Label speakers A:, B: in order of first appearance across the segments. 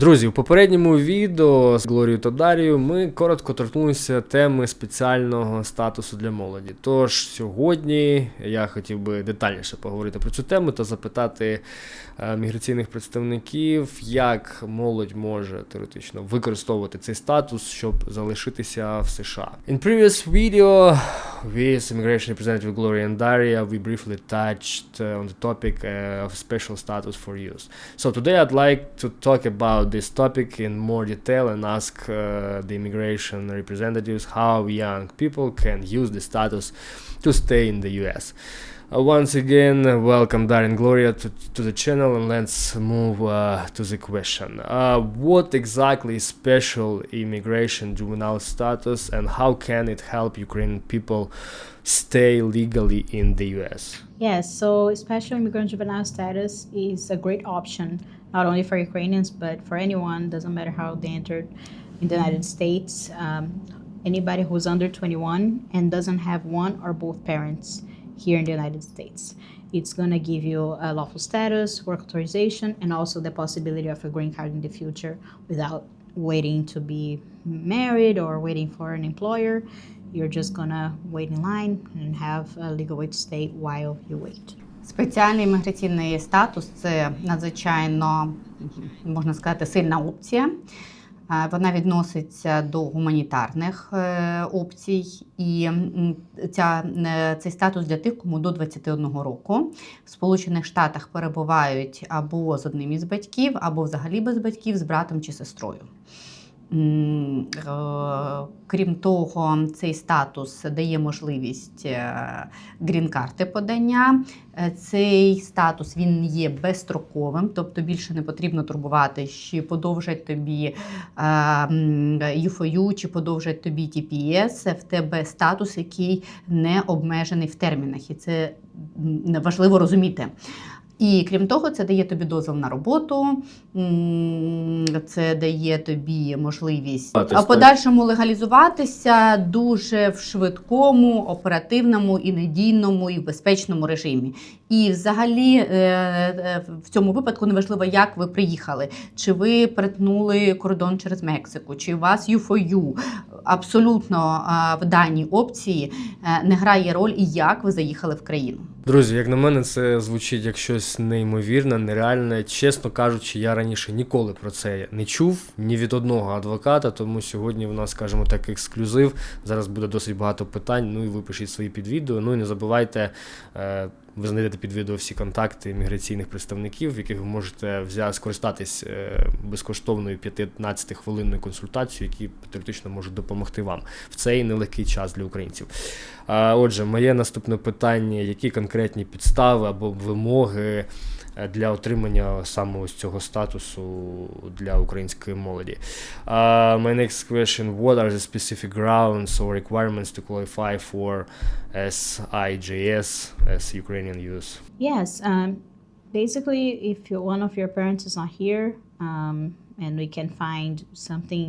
A: Друзі, у попередньому відео з Глорією та Дарією ми коротко торкнулися теми спеціального статусу для молоді. Тож сьогодні я хотів би детальніше поговорити про цю тему та запитати е, міграційних представників, як молодь може теоретично використовувати цей статус, щоб залишитися в США. In previous video with immigration representative Gloria and Daria, we briefly touched uh, on the topic uh, of special status for youth. So today I'd like to talk about this topic in more detail and ask uh, the immigration representatives how young people can use the status to stay in the US. Uh, once again, welcome Darren Gloria to, to the channel and let's move uh, to the question. Uh, what exactly is special immigration juvenile status and how can it help Ukrainian people stay legally in the US?
B: Yes, so special immigrant juvenile status is a great option, not only for Ukrainians, but for anyone, doesn't matter how they entered in the United States. Um, anybody who's under 21 and doesn't have one or both parents here in the United States. It's going to give you a lawful status, work authorization, and also the possibility of a green card in the future without waiting to be married or waiting for an employer. You're just going to wait in line and have a legal way to stay while you wait.
C: Спеціальний міграційний статус це надзвичайно можна сказати сильна опція. Е, Вона відноситься до гуманітарних е, опцій, і ця, е, цей статус для тих, кому до 21 року в Сполучених Штатах перебувають або з одним із батьків, або взагалі без батьків, з братом чи сестрою. Е, Крім того, цей статус дає можливість е, грін-карти подання. Е, Цей статус він є безстроковим, тобто більше не потрібно турбувати, чи подовжать тобі UFOU, чи подовжать тобі TPS. В тебе статус, який не обмежений в термінах, і це важливо розуміти. І крім того, це дає тобі дозвіл на роботу, це дає тобі можливість
A: А,
C: а подальшому легалізуватися дуже в швидкому, оперативному і надійному і в безпечному режимі. І взагалі е, е, в цьому випадку неважливо, як ви приїхали, чи ви перетнули кордон через Мексику, чи у вас UFOU. Абсолютно в даній опції е, не грає роль і як ви заїхали в країну.
A: Друзі, як на мене, це звучить як щось неймовірне, нереальне. Чесно кажучи, я раніше ніколи про це не чув ні від одного адвоката, тому сьогодні в нас, скажімо так, ексклюзив. Зараз буде досить багато питань. Ну і ви пишіть свої під відео. Ну і не забувайте. Ви знайдете під відео всі контакти міграційних представників, яких ви можете взяти скористатись е, безкоштовною 15-хвилинною консультацією, які теоретично можуть допомогти вам в цей нелегкий час для українців. Отже, моє наступне питання: які конкретні підстави або вимоги для отримання саме ось цього статусу для української молоді? Uh, my next question: What are the specific grounds or requirements to qualify for SIJS as Ukrainian youth?
B: Yes, um, basically, if you one of your parents is not here, um, and we can find something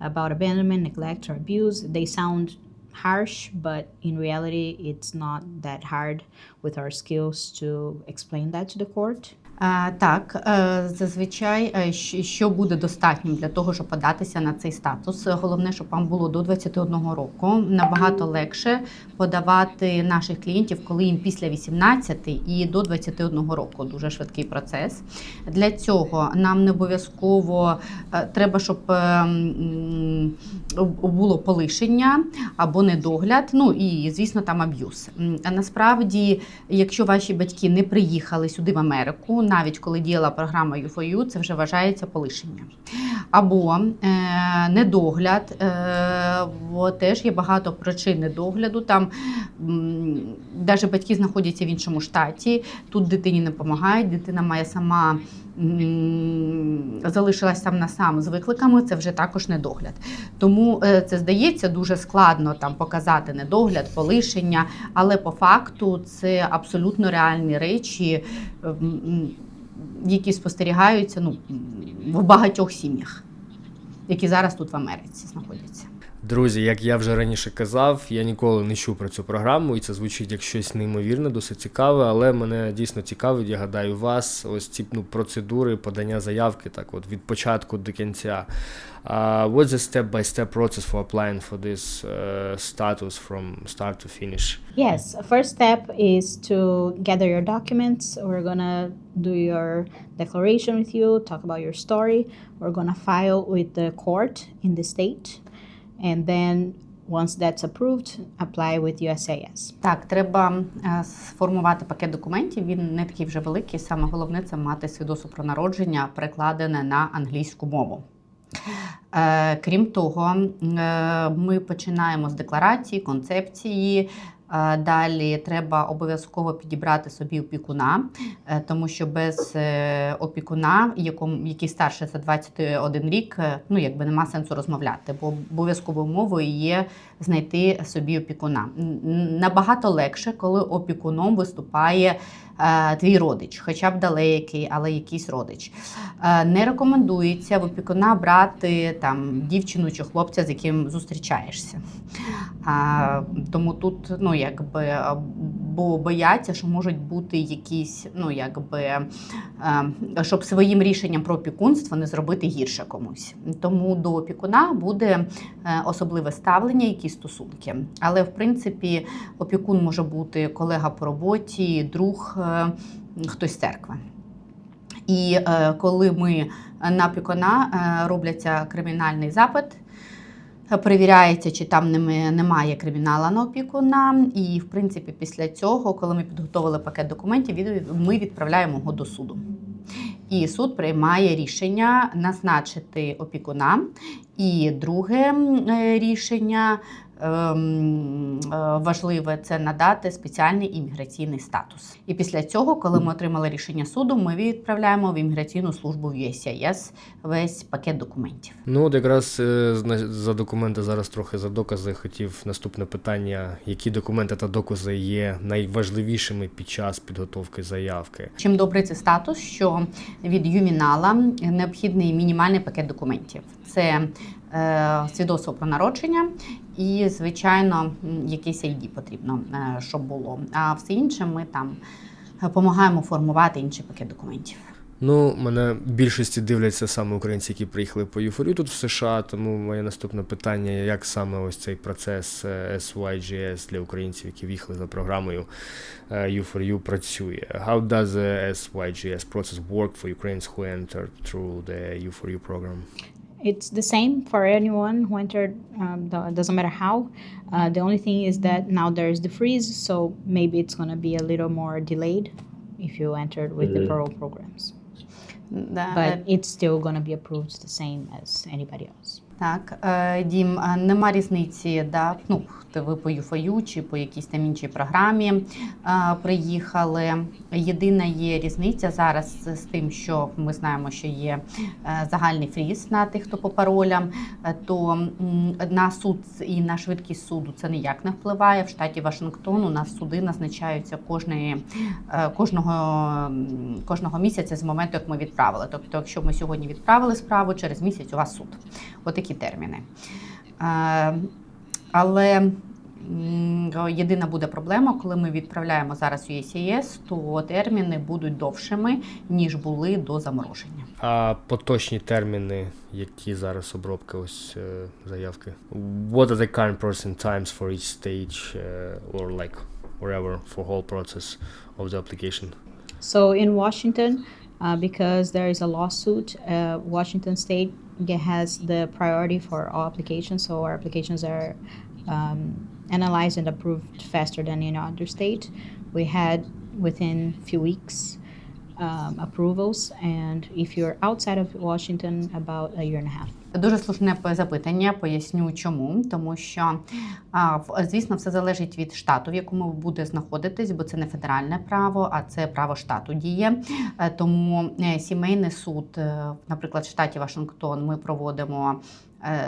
B: about abandonment, neglect, or abuse, they sound harsh, but in reality, it's not that hard with our skills to explain that to the court.
C: Так, е, зазвичай, е, що буде достатнім для того, щоб податися на цей статус. Головне, щоб вам було до 21 року. Набагато легше подавати наших клієнтів, коли їм після 18 і до 21 року. Дуже швидкий процес. Для цього нам не обов'язково е, треба, щоб було полишення або недогляд. Ну і звісно, там аб'юз. Насправді, якщо ваші батьки не приїхали сюди в Америку, навіть коли діяла програма UFOU, це вже вважається полишення. Або е, недогляд, е, теж є багато причин недогляду. Там навіть батьки знаходяться в іншому штаті, тут дитині не допомагають, дитина має сама. Залишилась сам на сам з викликами, це вже також недогляд. Тому е, це здається дуже складно там показати недогляд, полишення, але по факту це абсолютно реальні речі, які спостерігаються ну, в багатьох сім'ях, які зараз тут в Америці знаходяться.
A: Друзі, як я вже раніше казав, я ніколи не чув про цю програму, і це звучить як щось неймовірне, досить цікаве, але мене дійсно цікавить, я гадаю, вас ось ці ну, процедури подання заявки, так от від початку до кінця. Uh, what's the step-by-step process for applying for this uh, status from start to finish?
B: Yes, first step is to gather your documents. We're gonna do your declaration with you, talk about your story. We're gonna file with the court in the state, and then once that's approved, apply with USAS.
C: Так, треба е, сформувати пакет документів. Він не такий вже великий. Саме головне це мати свідоцтво про народження, перекладене на англійську мову. Е, Крім того, е, ми починаємо з декларації, концепції. Далі треба обов'язково підібрати собі опікуна, е, тому що без е, опікуна, який старше за 21 рік, е, ну якби нема сенсу розмовляти, бо обов'язковою мовою є знайти собі опікуна. Набагато легше, коли опікуном виступає твій родич, хоча б далекий, але якийсь родич. Не рекомендується в опікуна брати там дівчину чи хлопця, з яким зустрічаєшся. А, тому тут, ну якби, бо бояться, що можуть бути якісь, ну якби, щоб своїм рішенням про опікунство не зробити гірше комусь. Тому до опікуна буде е, особливе ставлення, якісь стосунки. Але в принципі опікун може бути колега по роботі, друг, е, хтось з церкви. І е, коли ми на опікуна робляться кримінальний запит. Перевіряється, чи там немає кримінала на опікуна. І, в принципі, після цього, коли ми підготовили пакет документів, ми відправляємо його до суду. І суд приймає рішення назначити опікуна. І друге е, рішення важливе це надати спеціальний імміграційний статус. І після цього, коли ми отримали рішення суду, ми відправляємо в імміграційну службу в USCIS весь пакет документів.
A: Ну, от якраз е, за документи зараз трохи за докази хотів наступне питання: які документи та докази є найважливішими під час підготовки заявки?
C: Чим добрий цей статус, що від ювінала необхідний мінімальний пакет документів. Це е, свідоцтво про народження і, звичайно, якийсь ID потрібно, е, щоб було. А все інше ми там допомагаємо формувати інший пакет документів.
A: Ну, мене більшості дивляться саме українці, які приїхали по Юфорію тут в США. Тому моє наступне питання: як саме ось цей процес е, SYGS для українців, які в'їхали за програмою е, U4U, працює? How does the SYGS process work for Ukrainians who entered through the U4U program?
B: It's the same for anyone who entered. Um, the- doesn't matter how. Uh, the only thing is that now there is the freeze, so maybe it's going to be a little more delayed if you entered with the parole programs. But it's still going to be approved the same as anybody else.
C: Так, е, Дім, нема різниці, да, ну, ви по ЮФОЮ чи по якійсь там іншій програмі приїхали. Єдина є різниця зараз з тим, що ми знаємо, що є е, загальний фріз на тих, хто по паролям, е, то на суд і на швидкість суду це ніяк не впливає. В штаті Вашингтон у нас суди назначаються кожної, кожного, кожного місяця з моменту, як ми відправили. Тобто, якщо ми сьогодні відправили справу, через місяць у вас суд. Отакі терміни. Е, але єдина буде проблема, коли ми відправляємо зараз USCIS, то терміни будуть довшими, ніж були до замороження.
A: А поточні терміни, які зараз обробки ось е, заявки? What are the current processing times for each stage uh, or like wherever for whole process of the application?
B: So in Washington, uh, because there is a lawsuit, uh, Washington State has the priority for all applications. So our applications are um, analyzed and approved faster than any other state. We had within few weeks um, approvals, and if you're outside of Washington, about a year and a half.
C: Дуже слушне запитання. Поясню чому. Тому що, звісно, все залежить від штату, в якому буде знаходитись, бо це не федеральне право, а це право штату діє. Е, Тому е, сімейний суд, е, наприклад, в штаті Вашингтон, ми проводимо.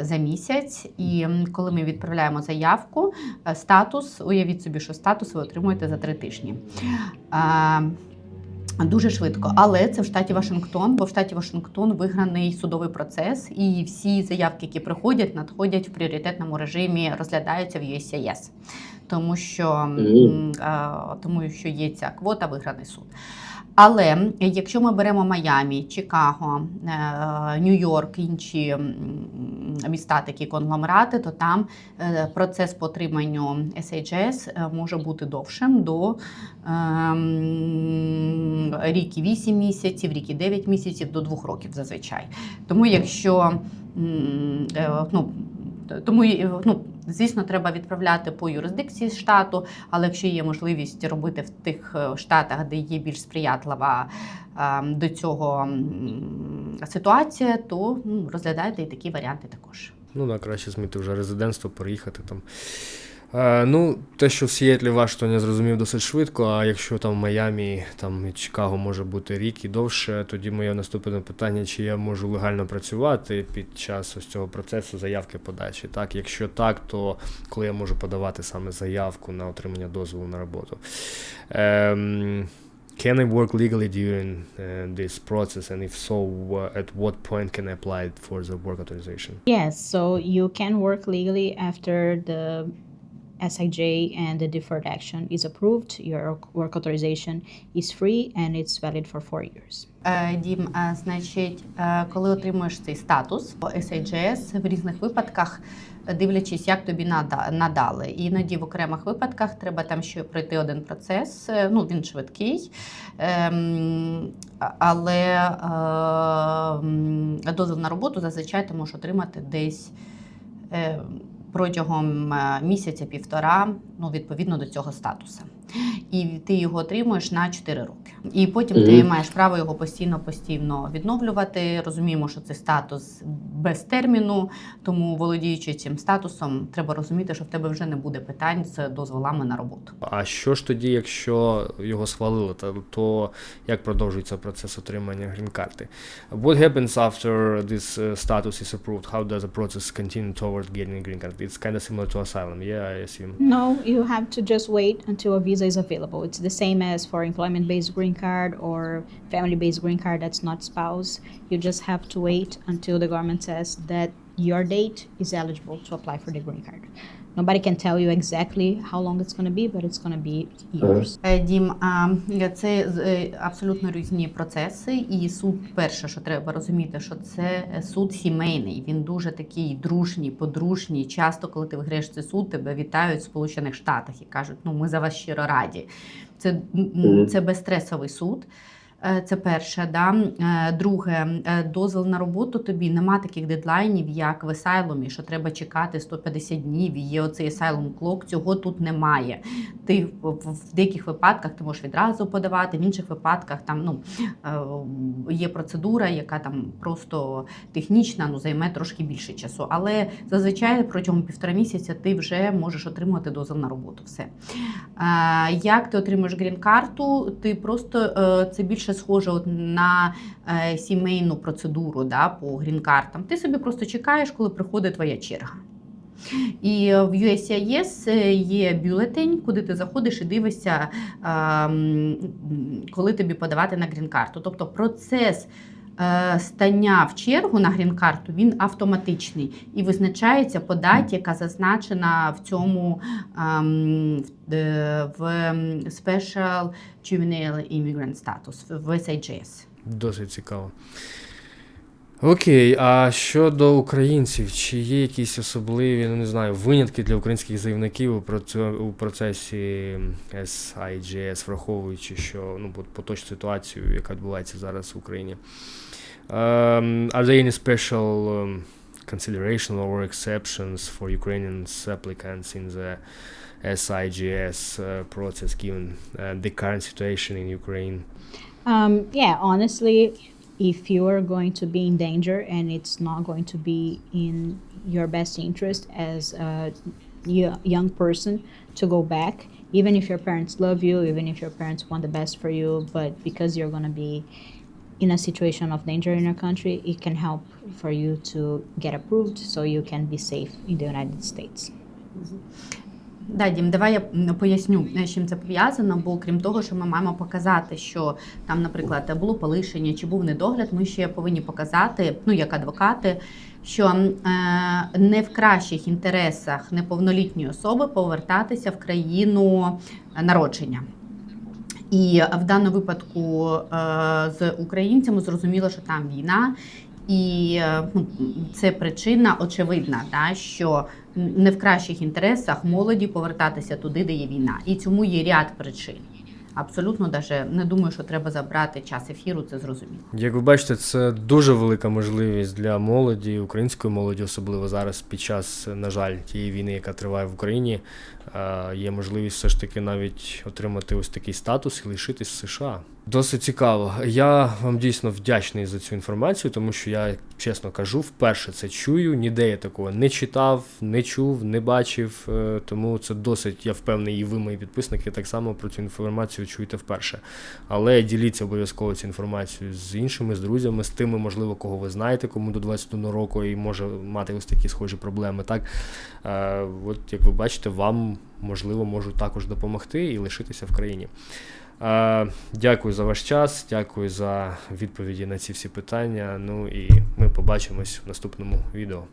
C: За місяць, і коли ми відправляємо заявку, статус, уявіть собі, що статус ви отримуєте за три тижні. Дуже швидко, але це в штаті Вашингтон, бо в штаті Вашингтон виграний судовий процес, і всі заявки, які приходять, надходять в пріоритетному режимі, розглядаються в USCIS, тому що, тому що є ця квота, виграний суд. Але якщо ми беремо Майамі, Чикаго, е, Нью-Йорк, інші міста, такі конгломерати, то там е, процес по отриманню SHS е, може бути довшим до рік і 8 місяців, рік і 9 місяців до 2 років зазвичай. Тому якщо ну, тому ну, звісно, треба відправляти по юрисдикції штату, але якщо є можливість робити в тих е, штатах, де є більш сприятлива е, до цього ситуація, то ну, розглядайте і такі варіанти також.
A: Ну да, краще змінити вже резидентство, переїхати там. Е, ну, те, що в Сіетлі Вашингтоні я зрозумів досить швидко, а якщо там в Майамі там і Чикаго може бути рік і довше, тоді моє наступне питання, чи я можу легально працювати під час ось цього процесу заявки подачі. Так, якщо так, то коли я можу подавати саме заявку на отримання дозволу на роботу. Ем, Can I work legally during uh, this process, and if so, uh, at what point can I apply for the work authorization?
B: Yes, so you can work legally after the SIJ and the deferred action is approved. Your work authorization is free and it's valid for four years.
C: Е, Дім, значить, е, коли отримуєш цей статус SHS в різних випадках, дивлячись, як тобі надали. Іноді в окремих випадках треба там ще пройти один процес. е, Ну він швидкий, Ем, але дозвіл на роботу зазвичай ти можеш отримати десь. Протягом е, місяця-півтора, ну відповідно до цього статусу, і ти його отримуєш на 4 роки. І потім ти маєш право його постійно постійно відновлювати. Розуміємо, що це статус без терміну, тому володіючи цим статусом, треба розуміти, що в тебе вже не буде питань з дозволами на роботу.
A: А що ж тоді, якщо його схвалили, то, то як продовжується процес отримання грін-карти? What happens after this uh, status is approved? How does the process continue towards getting a green card? It's kind of similar to asylum, yeah, I assume.
B: No, you have to just wait until a visa is available. It's the same as for employment based green card or family based green card that's not spouse. You just have to wait until the government says that your date is eligible to apply for the green card. Nobody can tell you exactly how long it's going to be, but it's going to be yours.
C: Е, Дім, а, це е, абсолютно різні процеси, і суд, перше, що треба розуміти, що це суд сімейний. Він дуже такий дружній, подружній. Часто, коли ти виграєш цей суд, тебе вітають в Сполучених Штатах і кажуть, ну ми за вас щиро раді. Це, це безстресовий суд. Е, Це перше, да. Е, Друге, е, дозвіл на роботу тобі нема таких дедлайнів, як в асайлумі, що треба чекати 150 днів. і Є оцей асайлум клок. Цього тут немає. Ти в, деяких випадках ти можеш відразу подавати, в інших випадках там ну є процедура, яка там просто технічна, ну займе трошки більше часу. Але зазвичай протягом півтора місяця ти вже можеш отримувати дозвіл на роботу. Все. Як ти отримуєш грін-карту? Ти просто це більше схоже от на е, сімейну процедуру да, по грін-картам. Ти собі просто чекаєш, коли приходить твоя черга. І в USCIS е, є бюлетень, куди ти заходиш і дивишся, коли тобі подавати на грін-карту. Тобто процес стання в чергу на грін-карту він автоматичний і визначається по даті, яка зазначена в цьому ем, в, е, ем, Special Juvenile Immigrant Status в SIGS.
A: Досить цікаво. Окей, а щодо українців, чи є якісь особливі, ну не знаю, винятки для українських заявників у процесі SIGS, враховуючи, що ну, поточну ситуацію, яка відбувається зараз в Україні? Um, are there any special um, consideration or exceptions for Ukrainian applicants in the SIGS uh, process given uh, the current situation in Ukraine?
B: Um, yeah, honestly, if you are going to be in danger and it's not going to be in your best interest as a young person to go back, even if your parents love you, even if your parents want the best for you, but because you're going to be in a situation of danger in your country, it can help for you to get approved so you can be safe in the United States.
C: Да, Дім, давай я поясню, е, з чим це пов'язано. Бо крім того, що ми маємо показати, що там, наприклад, було полишення чи був недогляд, ми ще повинні показати, ну як адвокати, що е, не в кращих інтересах неповнолітньої особи повертатися в країну е, народження. І в даному випадку е, з українцями зрозуміло, що там війна, і е, ну, це причина очевидна, да, що не в кращих інтересах молоді повертатися туди, де є війна. І цьому є ряд причин. Абсолютно даже не думаю, що треба забрати час ефіру, це зрозуміло.
A: Як ви бачите, це дуже велика можливість для молоді, української молоді, особливо зараз під час, на жаль, тієї війни, яка триває в Україні. е, Є можливість все ж таки навіть отримати ось такий статус і лишитись в США. Досить цікаво. Я вам дійсно вдячний за цю інформацію, тому що я чесно кажу, вперше це чую. Ніде я такого не читав, не чув, не бачив. е, Тому це досить, я впевнений, і ви, мої підписники, так само про цю інформацію чуєте вперше. Але діліться обов'язково цю інформацію з іншими, з друзями, з тими, можливо, кого ви знаєте, кому до 21 року і може мати ось такі схожі проблеми. Так, е, от як ви бачите, вам можливо можу також допомогти і лишитися в країні. Дякую за ваш час, дякую за відповіді на ці всі питання. Ну і ми побачимось в наступному відео.